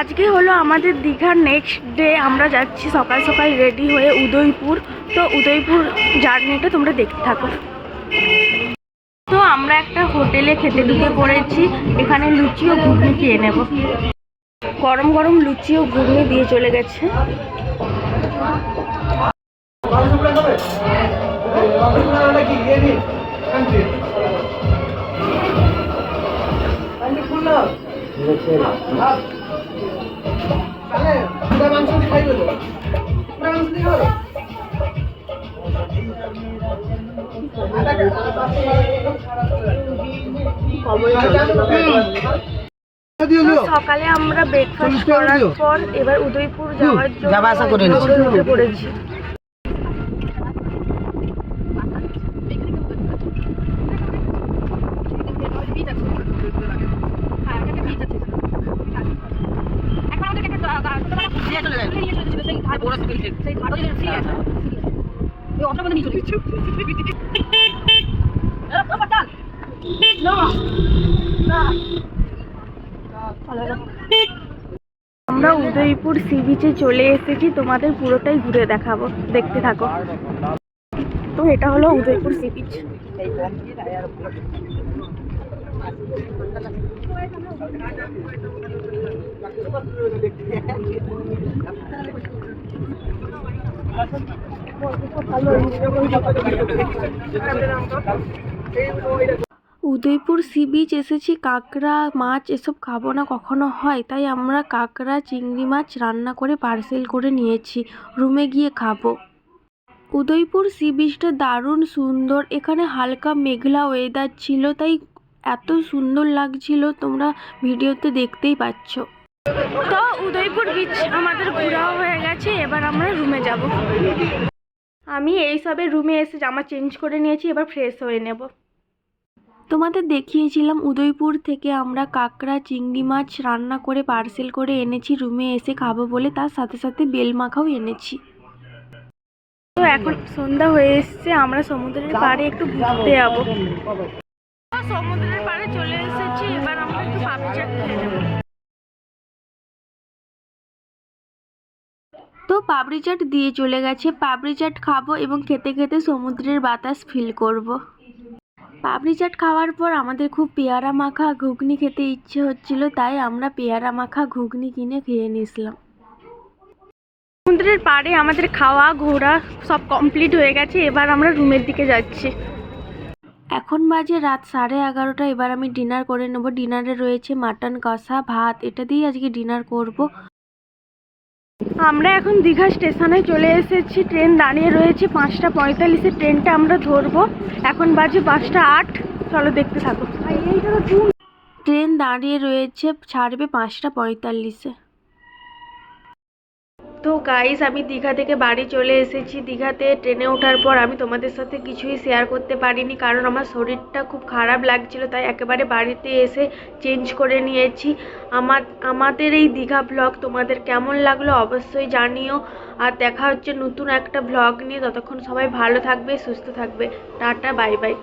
আজকে হলো আমাদের দীঘার নেক্সট ডে আমরা যাচ্ছি সকাল সকাল রেডি হয়ে উদয়পুর। তো উদয়পুর জার্নিটা তোমরা দেখতে থাকো। তো আমরা একটা হোটেলে খেতে ঢুকে পড়েছি এখানে লুচি ও ঘুগনি খেয়ে নেব। গরম গরম লুচি ও ঘুগনি দিয়ে চলে গেছে। তো সকালে আমরা ব্রেকফাস্ট করার পর এবার উদয়পুর যাওয়ার জন্য নিচ্ছি। দৌড়ে উঠে পড়েছি আমরা উদয়পুর সি বিচে চলে এসেছি। তোমাদের পুরোটাই ঘুরে দেখাবো। দেখতে থাকো। তো এটা হলো Udaipur sea beach Udaipur sea beach এসেছি, কাঁকড়া মাছ এসব খাব না, কখনো হয়। তাই আমরা কাঁকড়া, চিংড়ি মাছ রান্না করে পার্সেল করে নিয়েছি, রুমে গিয়ে খাব। উদয়পুর সি বিচটা দারুণ সুন্দর, এখানে হালকা মেঘলা ওয়েদার ছিল, তাই এত সুন্দর লাগছিল, তোমরা ভিডিওতে দেখতেই পাচ্ছ। তো উদয়পুর বিচ আমাদের ঘোরাও হয়ে গেছে, এবার আমরা রুমে যাব। আমি এই সবে রুমে এসে জামা চেঞ্জ করে নিয়েছি, এবার ফ্রেশ হয়ে নেব। তোমাদের দেখিয়েছিলাম উদয়পুর থেকে আমরা কাঁকড়া, চিংড়ি মাছ রান্না করে পার্সেল করে এনেছি রুমে এসে খাব বলে, তার সাথে সাথে বেল মাখাও এনেছি। তো এখন সন্ধ্যা হয়ে এসছে, আমরা সমুদ্রের পাড়ে একটু ঘুরতে যাব। সমুদ্রের পাড়ে চলে এসেছি, এবার আমরা একটু চাট খেয়ে তো পাপড়ি চাট দিয়ে চলে গেছে। পাপড়ি চাট খাব এবং খেতে খেতে সমুদ্রের বাতাস ফিল করব। পাপড়ি চাট খাওয়ার পর আমাদের খুব পেয়ারা মাখা ঘুগনি খেতে ইচ্ছে হচ্ছিল, তাই আমরা পেয়ারা মাখা ঘুগনি কিনে খেয়ে নিয়েছিলাম। সমুদ্রের পাড়ে আমাদের খাওয়া, ঘোরা সব কমপ্লিট হয়ে গেছে, এবার আমরা রুমের দিকে যাচ্ছি। এখন বাজে রাত সাড়ে এগারোটা, এবার আমি ডিনার করে নেব। ডিনারে রয়েছে মাটন কষা, ভাত, এটা দিয়েই আজকে ডিনার করব। আমরা এখন দীঘা স্টেশনে চলে এসেছি, ট্রেন দাঁড়িয়ে রয়েছে পাঁচটা পঁয়তাল্লিশে, ট্রেনটা আমরা ধরবো। এখন বাজে পাঁচটা আট, চলো দেখতে থাকো। ট্রেন দাঁড়িয়ে রয়েছে, ছাড়বে পাঁচটা পঁয়তাল্লিশে। তো গাইস আমি দীঘা থেকে বাড়ি চলে এসেছি। দীঘাতে ট্রেনে ওঠার পর আমি তোমাদের সাথে কিছুই শেয়ার করতে পারিনি কারণ আমার শরীরটা খুব খারাপ লাগছিল, তাই একেবারে বাড়িতে এসে চেঞ্জ করে নিয়েছি। আমার, আমাদের এই দীঘা ব্লগ তোমাদের কেমন লাগল অবশ্যই জানিও। আর দেখা হচ্ছে নতুন একটা ব্লগ নিয়ে। ততক্ষণ সবাই ভালো থাকবে, সুস্থ থাকবে। Tata bye bye